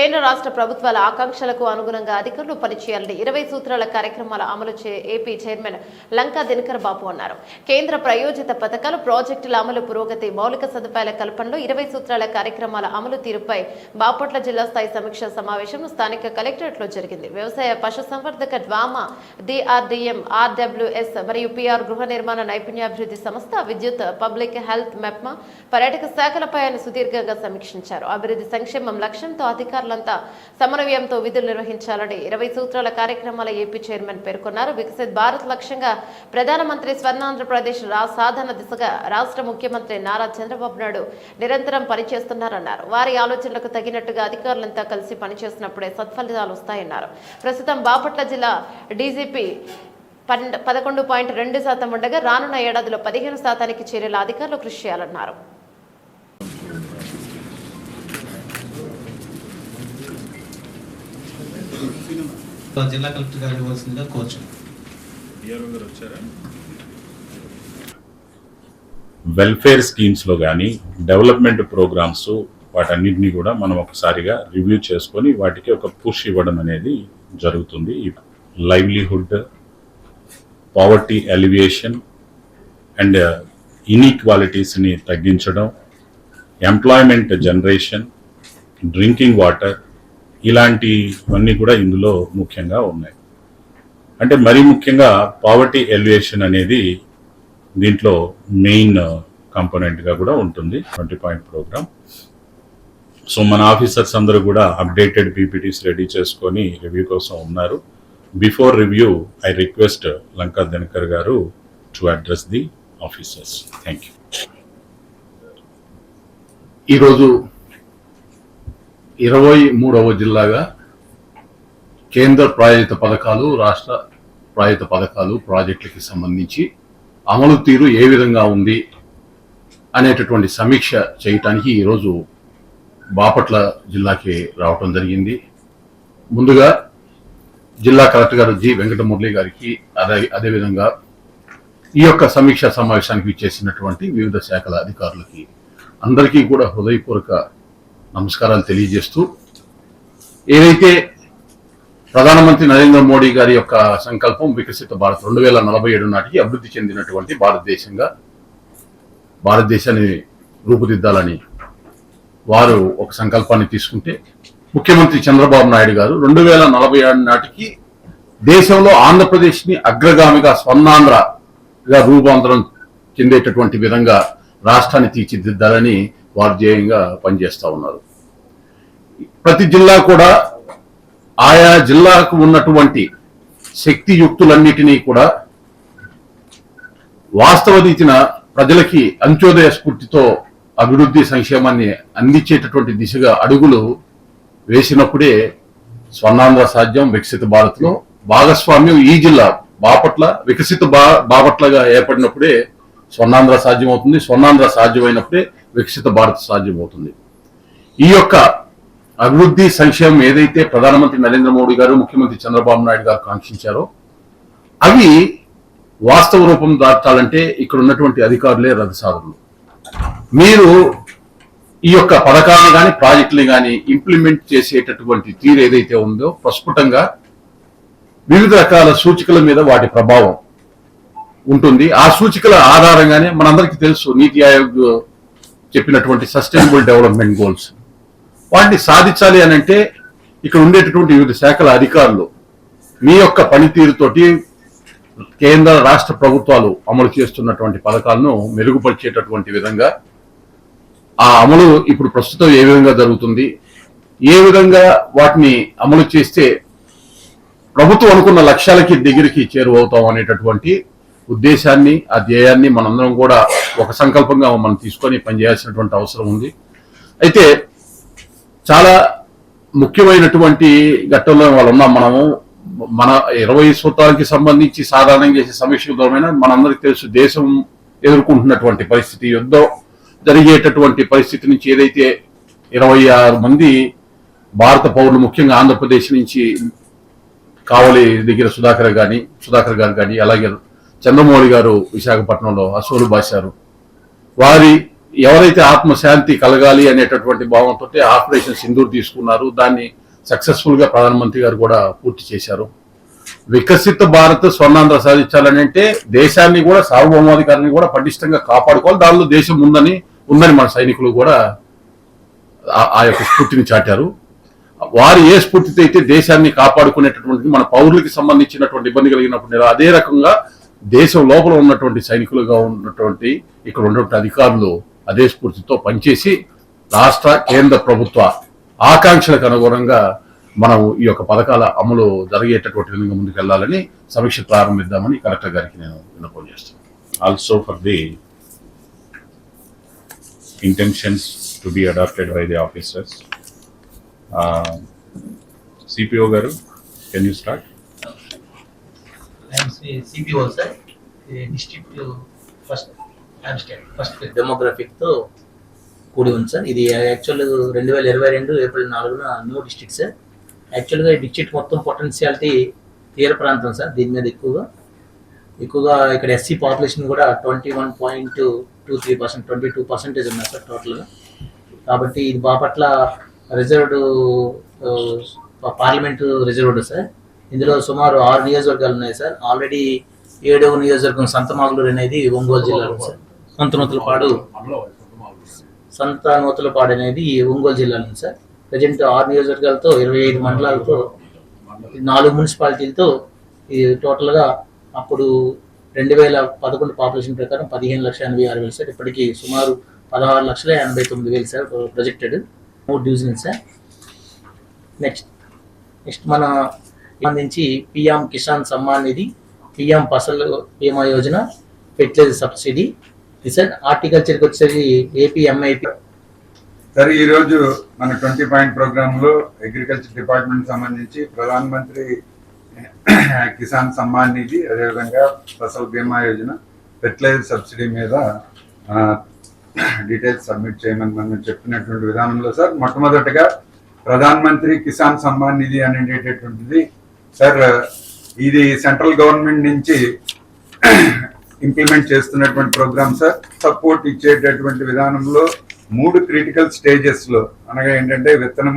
కేంద్ర రాష్ట్ర ప్రభుత్వాల ఆకాంక్షలకు అనుగుణంగా అధికారులు పనిచేయాలని ఇరవై సూత్రాల కార్యక్రమాల అమలు చే ఏపీ చైర్మన్ లంకా దినకర్ బాబు అన్నారు. కేంద్ర ప్రయోజిత పథకాలు ప్రాజెక్టుల అమలు పురోగతి మౌలిక సదుపాయాల కల్పనలో ఇరవై సూత్రాల కార్యక్రమాల అమలు తీరుపై బాపట్ల జిల్లా స్థాయి సమీక్ష సమావేశం స్థానిక కలెక్టరేట్లో జరిగింది. వ్యవసాయ పశుసంవర్ధక డ్వామా డిఆర్డిఎం ఆర్డబ్ల్యూఎస్ మరియు పిఆర్ గృహ నిర్మాణ నైపుణ్యాభివృద్ధి సంస్థ విద్యుత్ పబ్లిక్ హెల్త్ మెప్మా పర్యాటక శాఖలపై ఆయన సుదీర్ఘంగా సమీక్షించారు. అభివృద్ధి సంక్షేమం లక్ష్యంతో అధికారులంతా సమన్వయంతో విధులు నిర్వహించాలని ఇరవై సూత్రాల కార్యక్రమాల ఏపీ చైర్మన్ పేర్కొన్నారు. వికసిత్ భారత్ లక్ష్యంగా ప్రధానమంత్రి స్వర్ణాంధ్రప్రదేశ్ సాధన దిశగా రాష్ట్ర ముఖ్యమంత్రి నారా చంద్రబాబు నాయుడు నిరంతరం పనిచేస్తున్నారన్నారు. వారి ఆలోచనలకు తగినట్టుగా అధికారులంతా కలిసి పనిచేసినప్పుడే సత్ఫలితాలు వస్తాయన్నారు. ప్రస్తుతం బాపట్ల జిల్లా డీజీపీ పన్నెండు పదకొండు పాయింట్ రెండు శాతం ఉండగా రానున్న ఏడాదిలో పదిహేను శాతానికి చేరేలా అధికారులు కృషి చేయాలన్నారు. జిల్లా కలెక్టర్ గారు ఇవ్వాల్సిందిగా కోరుచు డిఆర్ఓ గారు వచ్చారా? వెల్ఫేర్ స్కీమ్స్లో కానీ డెవలప్మెంట్ ప్రోగ్రామ్స్ వాటన్నిటినీ కూడా మనం ఒకసారిగా రివ్యూ చేసుకొని వాటికి ఒక పుష్ ఇవ్వడం అనేది జరుగుతుంది. లైవ్లీహుడ్ పావర్టీ ఎలివియేషన్ అండ్ ఇన్ఈక్వాలిటీస్ని తగ్గించడం ఎంప్లాయ్మెంట్ జనరేషన్ డ్రింకింగ్ వాటర్ ఇలాంటివన్నీ కూడా ఇందులో ముఖ్యంగా ఉన్నాయి. అంటే మరీ ముఖ్యంగా పావర్టీ ఎలివేషన్ అనేది దీంట్లో మెయిన్ కాంపోనెంట్గా కూడా ఉంటుంది. Twenty point programme. సో మన ఆఫీసర్స్ అందరూ కూడా అప్డేటెడ్ పీపీటీస్ రెడీ చేసుకొని రివ్యూ కోసం ఉన్నారు. Before review I request Lanka Dinakar garu to address the officers thank you ఈరోజు ఇరవై మూడవ జిల్లాగా కేంద్ర ప్రాయోజిత పథకాలు రాష్ట్ర ప్రాయోజిత పథకాలు ప్రాజెక్టులకి సంబంధించి అమలు తీరు ఏ విధంగా ఉంది అనేటటువంటి సమీక్ష చేయటానికి ఈరోజు బాపట్ల జిల్లాకి రావటం జరిగింది. ముందుగా జిల్లా కలెక్టర్ గారు జి. వెంకటమురళి గారికి అదే అదేవిధంగా ఈ యొక్క సమీక్ష సమావేశానికి ఇచ్చేసినటువంటి వివిధ శాఖల అధికారులకి అందరికీ కూడా హృదయపూర్వక నమస్కారాలు తెలియజేస్తూ ఏదైతే ప్రధానమంత్రి నరేంద్ర మోడీ గారి యొక్క సంకల్పం వికసిత భారత్ రెండు వేల నలభై ఏడు నాటికి అభివృద్ధి చెందినటువంటి భారతదేశంగా భారతదేశాన్ని రూపుదిద్దాలని వారు ఒక సంకల్పాన్ని తీసుకుంటే ముఖ్యమంత్రి చంద్రబాబు నాయుడు గారు రెండు వేల నలభై ఏడు నాటికి దేశంలో ఆంధ్రప్రదేశ్ని అగ్రగామిగా స్వర్ణాంధ్రగా రూపాంతరం చెందేటటువంటి విధంగా రాష్ట్రాన్ని తీర్చిదిద్దాలని వారు పనిచేస్తూ పనిచేస్తా ఉన్నారు. ప్రతి జిల్లా కూడా ఆయా జిల్లాకు ఉన్నటువంటి శక్తియుక్తులన్నిటినీ కూడా వాస్తవ రీతిన ప్రజలకి అంత్యోదయ స్ఫూర్తితో అభివృద్ధి సంక్షేమాన్ని అందించేటటువంటి దిశగా అడుగులు వేసినప్పుడే స్వర్ణాంధ్ర సాధ్యం వికసిత భారత్లో భాగస్వామ్యం ఈ జిల్లా బాపట్ల వికసిత బా బాపట్లగా ఏర్పడినప్పుడే స్వర్ణాంధ్ర సాధ్యం అవుతుంది స్వర్ణాంధ్ర సాధ్యమైనప్పుడే వికసిత భారత్ సాధ్యమవుతుంది. ఈ యొక్క అభివృద్ధి సంక్షేమం ఏదైతే ప్రధానమంత్రి నరేంద్ర మోడీ గారు ముఖ్యమంత్రి చంద్రబాబు నాయుడు గారు కాంక్షించారో అవి వాస్తవ రూపం దాటాలంటే ఇక్కడ ఉన్నటువంటి అధికారులే రథసారులు. మీరు ఈ యొక్క పథకాలను కానీ ప్రాజెక్టులు కానీ ఇంప్లిమెంట్ చేసేటటువంటి తీరు ఏదైతే ఉందో ప్రస్ఫుటంగా వివిధ రకాల సూచికల మీద వాటి ప్రభావం ఉంటుంది. ఆ సూచికల ఆధారంగానే మనందరికీ తెలుసు నీతి ఆయోగ్ చెప్పినటువంటి సస్టైనబుల్ డెవలప్మెంట్ గోల్స్ వాటిని సాధించాలి అని అంటే ఇక్కడ ఉండేటటువంటి వివిధ శాఖల అధికారులు మీ యొక్క పనితీరుతోటి కేంద్ర రాష్ట్ర ప్రభుత్వాలు అమలు చేస్తున్నటువంటి పథకాలను మెరుగుపరిచేటటువంటి విధంగా ఆ అమలు ఇప్పుడు ప్రస్తుతం ఏ విధంగా జరుగుతుంది ఏ విధంగా వాటిని అమలు చేస్తే ప్రభుత్వం అనుకున్న లక్ష్యాలకి దగ్గరికి చేరువవుతాం అనేటటువంటి ఉద్దేశాన్ని ఆ ధ్యేయాన్ని మనందరం కూడా ఒక సంకల్పంగా మనం తీసుకొని పనిచేయాల్సినటువంటి అవసరం ఉంది. అయితే చాలా ముఖ్యమైనటువంటి ఘట్టంలో వాళ్ళు. ఉన్నాం మనము. మన ఇరవై సూత్రాలకి సంబంధించి సాధారణంగా చేసే సమీక్షమైన మనందరికీ తెలుసు దేశం ఎదుర్కొంటున్నటువంటి పరిస్థితి. యుద్ధం జరిగేటటువంటి పరిస్థితి నుంచి ఏదైతే ఇరవై ఆరు మంది భారత పౌరులు ముఖ్యంగా ఆంధ్రప్రదేశ్ నుంచి కావలి దగ్గర సుధాకర్ గాని సుధాకర్ గారు కానీ అలాగే చంద్రమౌళి గారు విశాఖపట్నంలో అసోలు బాశారు. వారి ఎవరైతే ఆత్మశాంతి కలగాలి అనేటటువంటి భావంతో ఆపరేషన్ సింధూర్ తీసుకున్నారు. దాన్ని సక్సెస్ఫుల్గా ప్రధానమంత్రి గారు కూడా పూర్తి చేశారు. వికసిత భారత్ స్వర్ణాంధ్ర సాధించాలని అంటే దేశాన్ని కూడా సార్వభౌమాధికారాన్ని కూడా పటిష్టంగా కాపాడుకోవాలి. దానిలో దేశం ఉందని ఉందని మన సైనికులు కూడా ఆ- యొక్క స్ఫూర్తిని చాటారు. వారు ఏ స్ఫూర్తితో అయితే దేశాన్ని కాపాడుకునేటటువంటి మన పౌరులకి సంబంధించినటువంటి ఇబ్బంది కలిగినప్పుడు అదే రకంగా దేశం లోపల ఉన్నటువంటి సైనికులుగా ఉన్నటువంటి ఇక్కడ ఉన్నటువంటి అధికారులు అదే స్ఫూర్తితో పనిచేసి రాష్ట్ర కేంద్ర ప్రభుత్వ ఆకాంక్షలకు అనుగుణంగా మనం ఈ యొక్క పథకాల అమలు జరిగేటటువంటి విధంగా ముందుకెళ్ళాలని సమీక్ష ప్రారంభిద్దామని కలెక్టర్ గారికి నేను విన్నపం చేస్తాను also for the intentions to be adopted by the officers CPO garu can you start CPO sir? District first I'm first డెమోగ్రఫిక్తో కూడి ఉంది సార్. ఇది యాక్చువల్ రెండు వేల ఇరవై రెండు ఏప్రిల్ నాలుగున న్యూ డిస్ట్రిక్ట్ సార్. యాక్చువల్గా ఈ డిస్ట్రిక్ట్ మొత్తం పొటెన్షియాలిటీ తీర ప్రాంతం సార్ దీని మీద ఎక్కువగా. ఎక్కువగా ఇక్కడ ఎస్సీ పాపులేషన్ కూడా twenty one point two three percent twenty two percentage ఉన్నారు సార్ టోటల్గా కాబట్టి ఇది Bapatla reserved parliament reserved sir. ఇందులో సుమారు ఆరు నియోజకవర్గాలు ఉన్నాయి సార్. ఆల్రెడీ ఏడవ నియోజకవర్గం సంతమాగులూరు అనేది ఒంగోలు జిల్లాలో సార్. సొంత నూతలపాడు అనేది ఒంగోలు జిల్లాలో ఉంది సార్. ప్రజెంట్ ఆరు నియోజకవర్గాలతో ఇరవై ఐదు మండలాలతో నాలుగు మున్సిపాలిటీలతో ఇది టోటల్గా అప్పుడు రెండు వేల పదకొండు పాపులేషన్ ప్రకారం పదిహేను లక్షల ఎనభై ఆరు వేలు సార్. ఇప్పటికీ సుమారు పదహారు లక్షల ఎనభై తొమ్మిది వేలు సార్ ప్రొజెక్టెడ్ మూడు డివిజన్ సార్. నెక్స్ట్ నెక్స్ట్ మన సంబంధించి PM Kisan Samman Nidhi PM Fasal Bima Yojana fertiliser subsidy. Recent హార్టికల్చర్కి వచ్చేసి ఏపీ ఎంఐపి. సరే ఈరోజు మన ట్వంటీ పాయింట్ ప్రోగ్రామ్లో అగ్రికల్చర్ డిపార్ట్మెంట్ సంబంధించి ప్రధాన మంత్రి కిసాన్ సమ్మాన్ నిధి అదేవిధంగా ఫసల్ బీమా యోజన ఫెర్టిలైజర్ సబ్సిడీ మీద. డీటెయిల్స్ సబ్మిట్ చేయమని మనం చెప్పినటువంటి విధానంలో సార్ మొట్టమొదటిగా ప్రధాన మంత్రి కిసాన్ సమ్మాన్ నిధి అనేటటువంటిది సార్ ఇది సెంట్రల్ గవర్నమెంట్ నుంచి ఇంప్లిమెంట్ చేస్తున్నటువంటి ప్రోగ్రామ్ సార్. సపోర్ట్ ఇచ్చేటటువంటి విధానంలో మూడు క్రిటికల్ స్టేజెస్లో అనగా ఏంటంటే విత్తనం